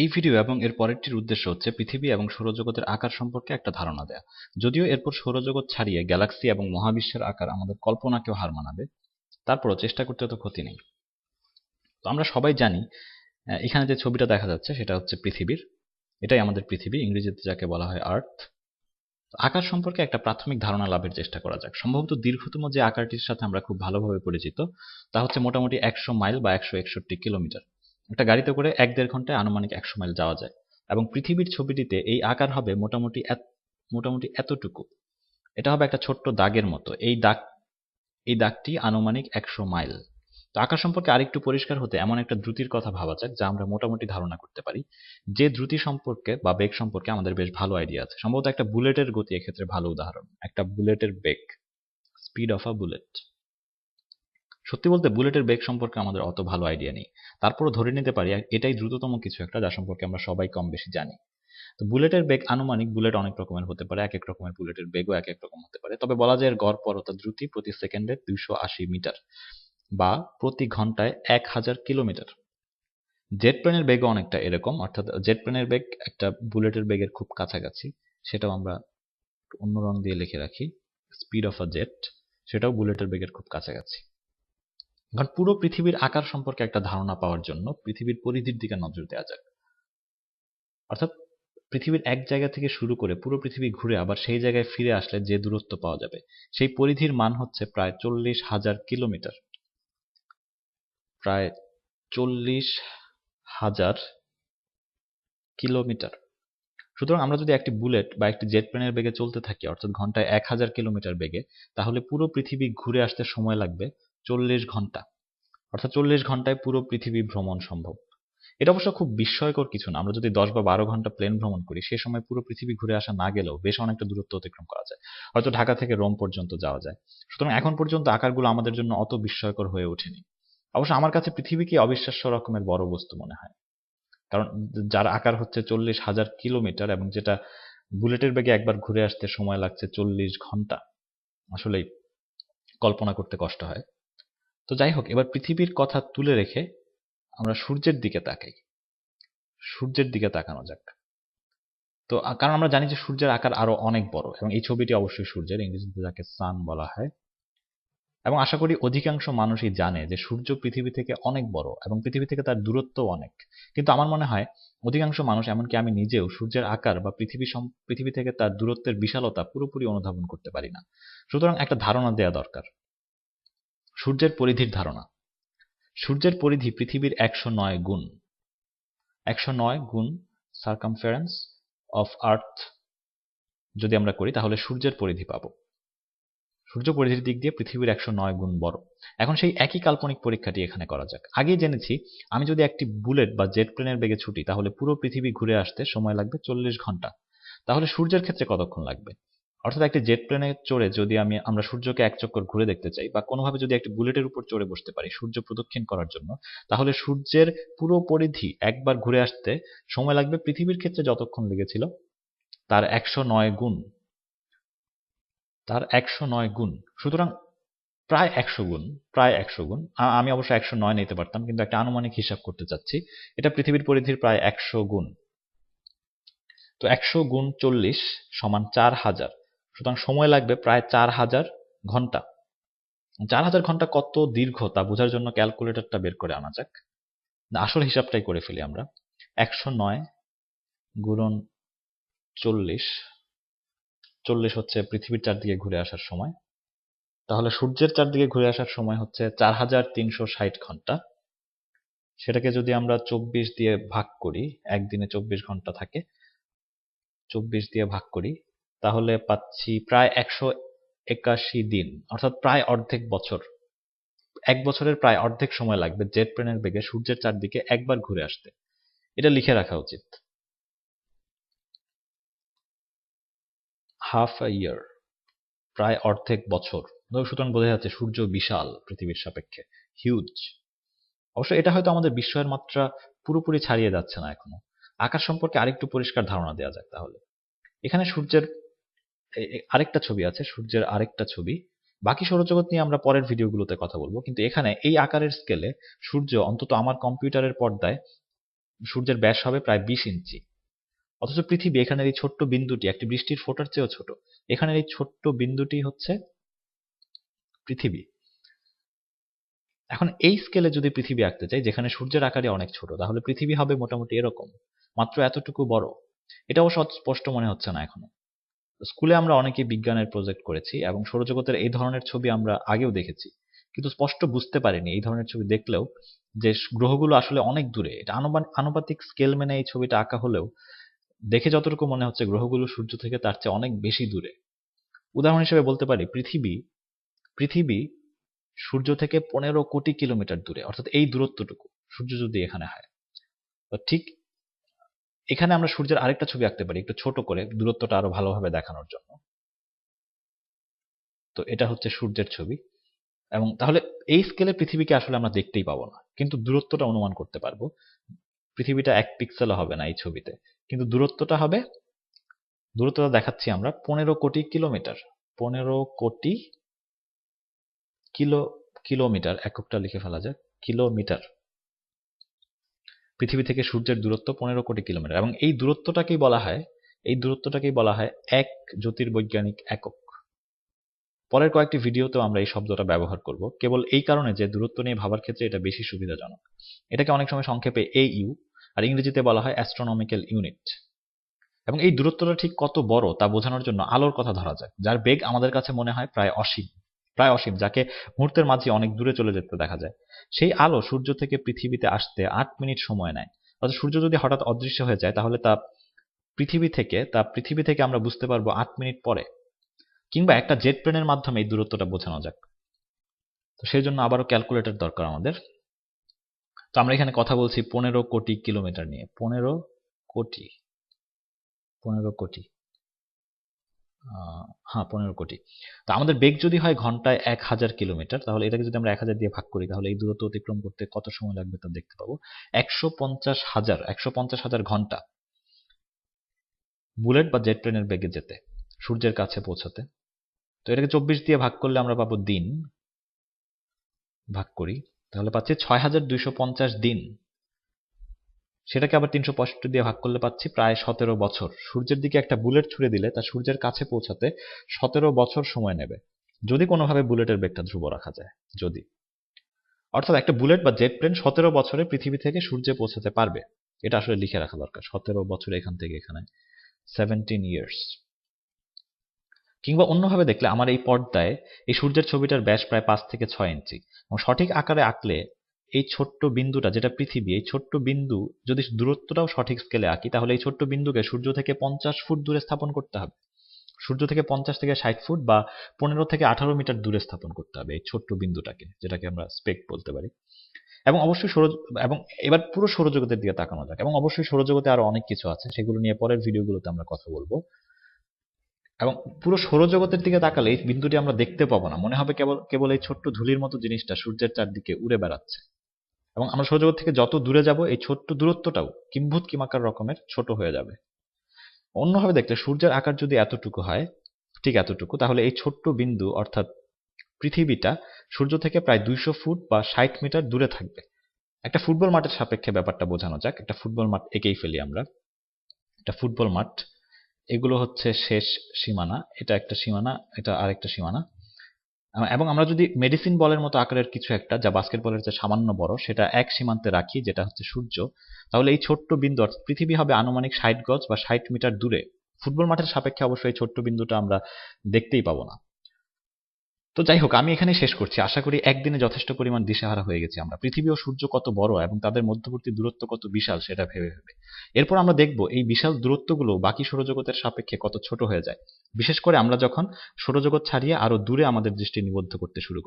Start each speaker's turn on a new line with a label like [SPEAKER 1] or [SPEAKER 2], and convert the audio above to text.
[SPEAKER 1] এই ভিডিও এবং এর পরেরটির উদ্দেশ্য হচ্ছে পৃথিবী এবং সৌরজগতের আকার সম্পর্কে একটা ধারণা দেয়া। যদিও এরপর সৌরজগৎ ছাড়িয়ে গ্যালাক্সি এবং মহাবিশ্বের আকার আমাদের কল্পনাকেও হার মানাবে, তারপরও চেষ্টা করতে তো ক্ষতি নেই। তো আমরা সবাই জানি এখানে যে ছবিটা দেখা যাচ্ছে সেটা হচ্ছে পৃথিবীর। এটাই আমাদের পৃথিবী, ইংরেজিতে যাকে বলা হয় আর্থ আকার সম্পর্কে একটা প্রাথমিক ধারণা লাভের চেষ্টা করা যাক। সম্ভবত দীর্ঘতম যে আকারটির সাথে আমরা খুব ভালোভাবে পরিচিত, তা হচ্ছে মোটামুটি একশো মাইল বা একশো একষট্টি কিলোমিটার। একটা গাড়িতে করে এক দেড় ঘন্টায় আনুমানিক একশো মাইল যাওয়া যায়। এবং পৃথিবীর ছবিটিতে এই আকার হবে মোটামুটি মোটামুটি এতটুকু। এটা হবে একটা ছোট্ট দাগের মতো। এই দাগ, এই দাগটি আনুমানিক একশো মাইল। তো আকার সম্পর্কে আরেকটু পরিষ্কার হতে এমন একটা দ্রুতির কথা ভাবা যাক যা আমরা মোটামুটি ধারণা করতে পারি। যে দ্রুতি সম্পর্কে বা বেগ সম্পর্কে আমাদের বেশ ভালো আইডিয়া আছে। সম্ভবত একটা বুলেটের গতি এক্ষেত্রে ভালো উদাহরণ। একটা বুলেটের বেগ। Speed of a bullet. সত্যি বলতে বুলেটের বেগ সম্পর্কে আমাদের অত ভালো আইডিয়া নেই। তারপরও ধরে নিতে পারি এটাই দ্রুততম কিছু একটা যা সম্পর্কে আমরা সবাই কম বেশি জানি। তো বুলেটের বেগ আনুমানিক বুলেট অনেক রকমের হতে পারে, এক এক রকমের বুলেটের বেগও এক এক রকম হতে পারে। তবে বলা যায় গড় পরতা দ্রুতি প্রতি সেকেন্ডে দুইশো আশি মিটার বা প্রতি ঘন্টায় এক হাজার কিলোমিটার। জেট প্লেনের বেগও অনেকটা এরকম, অর্থাৎ জেট প্লেনের বেগ একটা বুলেটের বেগের খুব কাছাকাছি, সেটাও আমরা অন্য রং দিয়ে লিখে রাখি স্পিড অফ আ জেট সেটাও বুলেটের বেগের খুব কাছাকাছি। কারণ পুরো পৃথিবীর আকার সম্পর্কে একটা ধারণা পাওয়ার জন্য পৃথিবীর পরিধির দিকে নজর দেওয়া যাক। অর্থাৎ পৃথিবীর এক জায়গা থেকে শুরু করে পুরো পৃথিবী ঘুরে আবার সেই জায়গায় ফিরে আসলে যে দূরত্ব পাওয়া যাবে, সেই পরিধির মান হচ্ছে প্রায় চল্লিশ হাজার কিলোমিটার। প্রায় চল্লিশ হাজার কিলোমিটার। সুতরাং আমরা যদি একটি বুলেট বা একটি জেট প্লেনের বেগে চলতে থাকি, অর্থাৎ ঘন্টায় এক হাজার কিলোমিটার বেগে, তাহলে পুরো পৃথিবী ঘুরে আসতে সময় লাগবে চল্লিশ ঘণ্টা। অর্থাৎ চল্লিশ ঘন্টায় পুরো পৃথিবী ভ্রমণ সম্ভব। এটা অবশ্য খুব বিস্ময়কর কিছু না। আমরা যদি দশ বা বারো ঘণ্টা প্লেন ভ্রমণ করি, সে সময় পুরো পৃথিবী ঘুরে আসা না গেলেও বেশ অনেকটা দূরত্ব অতিক্রম করা যায়। হয়তো ঢাকা থেকে রোম পর্যন্ত যাওয়া যায়। সুতরাং এখন পর্যন্ত আকারগুলো আমাদের জন্য অত বিস্ময়কর হয়ে ওঠেনি। অবশ্য আমার কাছে পৃথিবীকে অবিশ্বাস্য রকমের বড় বস্তু মনে হয়। কারণ যার আকার হচ্ছে চল্লিশ হাজার কিলোমিটার এবং যেটা বুলেটের বেগে একবার ঘুরে আসতে সময় লাগছে চল্লিশ ঘণ্টা। আসলেই কল্পনা করতে কষ্ট হয়। তো যাই হোক এবার পৃথিবীর কথা তুলে রেখে আমরা সূর্যের দিকে তাকাই। সূর্যের দিকে তাকানো যাক। তো কারণ আমরা জানি যে সূর্যের আকার আরও অনেক বড় এবং এই ছবিটি অবশ্যই সূর্যের, ইংরেজিতে যাকে সান বলা হয়। এবং আশা করি অধিকাংশ মানুষই জানে যে সূর্য পৃথিবী থেকে অনেক বড় এবং পৃথিবী থেকে তার দূরত্ব অনেক। কিন্তু আমার মনে হয় অধিকাংশ মানুষ, এমনকি আমি নিজেও, সূর্যের আকার বা পৃথিবী পৃথিবী থেকে তার দূরত্বের বিশালতা পুরোপুরি অনুধাবন করতে পারি না। সুতরাং একটা ধারণা দেয়া দরকার। সূর্যের পরিধির ধারণা। সূর্যের পরিধি পৃথিবীর একশো নয় গুণ। একশো নয় গুণ সার্কামফারেন্স অফ আর্থ যদি আমরা করি, তাহলে সূর্যের পরিধি পাব। সূর্য পরিধির দিক দিয়ে পৃথিবীর একশো নয় গুণ বড়। এখন সেই একই কাল্পনিক পরীক্ষাটি এখানে করা যাক। আগেই জেনেছি, আমি যদি একটি বুলেট বা জেট প্লেনের বেগে ছুটি, তাহলে পুরো পৃথিবী ঘুরে আসতে সময় লাগবে চল্লিশ ঘণ্টা। তাহলে সূর্যের ক্ষেত্রে কতক্ষণ লাগবে? অর্থাৎ একটি জেট প্লেনে চড়ে যদি আমি, আমরা সূর্যকে এক চক্কর ঘুরে দেখতে চাই বা কোনোভাবে যদি একটি বুলেটের উপর চড়ে বসতে পারি সূর্য প্রদক্ষিণ করার জন্য, তাহলে সূর্যের পুরো পরিধি একবার ঘুরে আসতে সময় লাগবে পৃথিবীর ক্ষেত্রে যতক্ষণ লেগেছিল, তার একশো নয় গুণ। তার একশো নয় গুণ। সুতরাং প্রায় একশো গুণ, প্রায় একশো গুণ। আমি অবশ্য একশো নয় নিতে পারতাম, কিন্তু একটা আনুমানিক হিসাব করতে চাচ্ছি। এটা পৃথিবীর পরিধির প্রায় একশো গুণ। তো একশো গুণ চল্লিশ সমান চার হাজার। সুতরাং সময় লাগবে প্রায় চার হাজার ঘণ্টা। চার হাজার ঘণ্টা কত দীর্ঘ তা বোঝার জন্য ক্যালকুলেটরটা বের করে আনা যাক। আসল হিসাবটাই করে ফেলি আমরা। একশো নয় গুণন চল্লিশ চল্লিশ হচ্ছে পৃথিবীর চারদিকে ঘুরে আসার সময়। তাহলে সূর্যের চারদিকে ঘুরে আসার সময় হচ্ছে চার হাজার তিনশো ষাট ঘণ্টা। সেটাকে যদি আমরা চব্বিশ দিয়ে ভাগ করি, একদিনে চব্বিশ ঘণ্টা থাকে, চব্বিশ দিয়ে ভাগ করি তাহলে পাচ্ছি প্রায় একশো একাশি দিন, অর্থাৎ প্রায় অর্ধেক বছর। এক বছরের প্রায় অর্ধেক সময় লাগবে জেট প্লেনের বেগে সূর্যের চারদিকে একবার ঘুরে আসতে। এটা লিখে রাখা উচিত। হাফ আ ইয়ার, প্রায় অর্ধেক বছর। সুতরাং বোঝা যাচ্ছে সূর্য বিশাল পৃথিবীর সাপেক্ষে হিউজ অবশ্য এটা হয়তো আমাদের বিস্ময়ের মাত্রা পুরোপুরি ছাড়িয়ে যাচ্ছে না এখনও। আকাশ সম্পর্কে আরেকটু পরিষ্কার ধারণা দেওয়া যাক তাহলে। এখানে সূর্যের আরেকটা ছবি আছে, সূর্যের আরেকটা ছবি। বাকি সৌরজগৎ নিয়ে আমরা পরের ভিডিওগুলোতে কথা বলব। কিন্তু এখানে এই আকারের স্কেলে সূর্য অন্তত আমার কম্পিউটারের পর্দায় সূর্যের ব্যাস হবে প্রায় বিশ ইঞ্চি। অথচ পৃথিবী এখানের এই ছোট্ট বিন্দুটি, একটি বৃষ্টির ফোটার চেয়েও ছোট, এখানের এই ছোট্ট বিন্দুটি হচ্ছে পৃথিবী। এখন এই স্কেলে যদি পৃথিবী আঁকতে চাই, যেখানে সূর্যের আকারে অনেক ছোট, তাহলে পৃথিবী হবে মোটামুটি এরকম, মাত্র এতটুকু বড়। এটা অবশ্য স্পষ্ট মনে হচ্ছে না এখনও। স্কুলে আমরা অনেকেই বিজ্ঞানের প্রজেক্ট করেছি এবং সৌরজগতের এই ধরনের ছবি আমরা আগেও দেখেছি। কিন্তু স্পষ্ট বুঝতে পারিনি এই ধরনের ছবি দেখলেও যে গ্রহগুলো আসলে অনেক দূরে। এটা আনুপাতিক স্কেল মেনে এই ছবিটা আঁকা হলেও দেখে যতটুকু মনে হচ্ছে গ্রহগুলো সূর্য থেকে তার চেয়ে অনেক বেশি দূরে। উদাহরণ হিসেবে বলতে পারি, পৃথিবী পৃথিবী সূর্য থেকে পনেরো কোটি কিলোমিটার দূরে, অর্থাৎ এই দূরত্বটুকু, সূর্য যদি এখানে হয়। ঠিক এখানে আমরা সূর্যের আরেকটা ছবি আঁকতে পারি, একটু ছোট করে, দূরত্বটা আরও ভালোভাবে দেখানোর জন্য। তো এটা হচ্ছে সূর্যের ছবি। এবং তাহলে এই স্কেলে পৃথিবীকে আসলে আমরা দেখতেই পাবো না। কিন্তু দূরত্বটা অনুমান করতে পারব। পৃথিবীটা এক পিক্সেলও হবে না এই ছবিতে। কিন্তু দূরত্বটা হবে, দূরত্বটা দেখাচ্ছি আমরা, পনেরো কোটি কিলোমিটার। পনেরো কোটি কিলো, কিলোমিটার, এককটা লিখে ফেলা যায় কিলোমিটার। পৃথিবী থেকে সূর্যের দূরত্ব পনেরো কোটি কিলোমিটার। এবং এই দূরত্বটাকেই বলা হয়, এই দূরত্বটাকেই বলা হয় এক জ্যোতির্বৈজ্ঞানিক একক। পরের কয়েকটি ভিডিওতেও আমরা এই শব্দটা ব্যবহার করব। কেবল এই কারণে যে দূরত্ব নিয়ে ভাবার ক্ষেত্রে এটা বেশি সুবিধাজনক। এটাকে অনেক সময় সংক্ষেপে এ ইউ, আর ইংরেজিতে বলা হয় অ্যাস্ট্রোনমিক্যাল ইউনিট এবং এই দূরত্বটা ঠিক কত বড় তা বোঝানোর জন্য আলোর কথা ধরা যাক, যার বেগ আমাদের কাছে মনে হয় প্রায় অসীম। প্রায় অসীম, যাকে মুহূর্তের মাঝে অনেক দূরে চলে যেতে দেখা যায়। সেই আলো সূর্য থেকে পৃথিবীতে আসতে আট মিনিট সময় নেয়। অর্থাৎ সূর্য যদি হঠাৎ অদৃশ্য হয়ে যায়, তাহলে তা পৃথিবী থেকে, তা পৃথিবী থেকে আমরা বুঝতে পারব আট মিনিট পরে। কিংবা একটা জেট প্লেনের মাধ্যমে এই দূরত্বটা বোঝানো যাক। তো সেই জন্য আবারও ক্যালকুলেটর দরকার আমাদের। তো আমরা এখানে কথা বলছি পনেরো কোটি কিলোমিটার নিয়ে। পনেরো কোটি পনেরো কোটি। হ্যাঁ পনেরো কোটি। তো আমাদের বেগ যদি হয় ঘন্টায় এক হাজার কিলোমিটার, তাহলে এটাকে যদি আমরা এক হাজার দিয়ে ভাগ করি, তাহলে এই দূরত্ব অতিক্রম করতে কত সময় লাগবে তা দেখতে পাবো? একশো পঞ্চাশ হাজার, একশো পঞ্চাশ হাজার ঘণ্টা বুলেট বা জেট ট্রেনের বেগে যেতে, সূর্যের কাছে পৌঁছাতে। তো এটাকে চব্বিশ দিয়ে ভাগ করলে আমরা পাবো দিন, ভাগ করি। তাহলে পাচ্ছি ছয় হাজার দুইশো পঞ্চাশ দিন। সেটাকে আবার তিনশো পঁয়ষট্টি দিয়ে ভাগ করলে পাচ্ছি প্রায় সতেরো বছর। সূর্যের দিকে একটা বুলেট ছুড়ে দিলে তা সূর্যের কাছে পৌঁছাতে সতেরো বছর সময় নেবে। যদি কোনোভাবে বুলেটের বেগটা ধ্রুব রাখা যায়, যদি। অর্থাৎ একটা বুলেট বা জেট প্লেন সতেরো বছরে পৃথিবী থেকে সূর্যে পৌঁছাতে পারবে। এটা আসলে লিখে রাখা দরকার, সতেরো বছর এখান থেকে এখানে। সেভেন্টিন ইয়ার্স কিংবা অন্যভাবে দেখলে আমার এই পর্দায় এই সূর্যের ছবিটার ব্যাস প্রায় পাঁচ থেকে ছয় ইঞ্চি। এবং সঠিক আকারে আঁকলে এই ছোট্ট বিন্দুটা, যেটা পৃথিবী, এই ছোট্ট বিন্দু যদি দূরত্বটাও সঠিক স্কেলে আঁকি, তাহলে এই ছোট্ট বিন্দুকে সূর্য থেকে পঞ্চাশ ফুট দূরে স্থাপন করতে হবে। সূর্য থেকে পঞ্চাশ থেকে ষাট ফুট বা পনেরো থেকে আঠারো মিটার দূরে স্থাপন করতে হবে এই ছোট্ট বিন্দুটাকে, যেটাকে আমরা স্পেক বলতে পারি। এবং অবশ্যই সৌর, এবং এবার পুরো সৌরজগতের দিকে তাকানো যাক। এবং অবশ্যই সৌরজগতে আরও অনেক কিছু আছে, সেগুলো নিয়ে পরের ভিডিওগুলোতে আমরা কথা বলব। এবং পুরো সৌরজগতের দিকে তাকালে এই বিন্দুটি আমরা দেখতে পাবো না। মনে হবে কেবল কেবল এই ছোট্ট ধুলির মতো জিনিসটা সূর্যের চারদিকে উড়ে বেড়াচ্ছে। এবং আমরা সৌরজগৎ থেকে যত দূরে যাব, এই ছোট্ট দূরত্বটাও কিম্ভূত কিমাকার রকমের ছোট হয়ে যাবে। অন্যভাবে দেখলে সূর্যের আকার যদি এতটুকু হয়, ঠিক এতটুকু, তাহলে এই ছোট্ট বিন্দু, অর্থাৎ পৃথিবীটা সূর্য থেকে প্রায় দুইশো ফুট বা ষাট মিটার দূরে থাকবে। একটা ফুটবল মাঠের সাপেক্ষে ব্যাপারটা বোঝানো যাক। একটা ফুটবল মাঠ এঁকেই ফেলি আমরা। একটা ফুটবল মাঠ এগুলো হচ্ছে শেষ সীমানা, এটা একটা সীমানা, এটা আরেকটা সীমানা। এবং আমরা যদি মেডিসিন বলের মতো আকারের কিছু একটা, যা বাস্কেটবলের যে সামান্য বড়, সেটা এক সীমান্তে রাখি, যেটা হচ্ছে সূর্য, তাহলে এই ছোট্ট বিন্দু, অর্থাৎ পৃথিবী হবে আনুমানিক ষাট গজ বা ষাট মিটার দূরে। ফুটবল মাঠের সাপেক্ষে অবশ্যই এই ছোট্ট বিন্দুটা আমরা দেখতেই পাবো না। তো যাই হোক আমি এখানে শেষ করছি। আশা করি একদিনে যথেষ্ট পরিমাণ দিশাহারা হয়ে গেছি আমরা। পৃথিবী ও সূর্য কত বড় এবং তাদের মধ্যবর্তী দূরত্ব কত বিশাল সেটা ভেবে ভেবে। এরপর আমরা দেখব এই বিশাল দূরত্বগুলো বাকি সৌরজগতের সাপেক্ষে কত ছোট হয়ে যায়। বিশেষ করে আমরা যখন সৌরজগৎ ছাড়িয়ে আরও দূরে আমাদের দৃষ্টি নিবদ্ধ করতে শুরু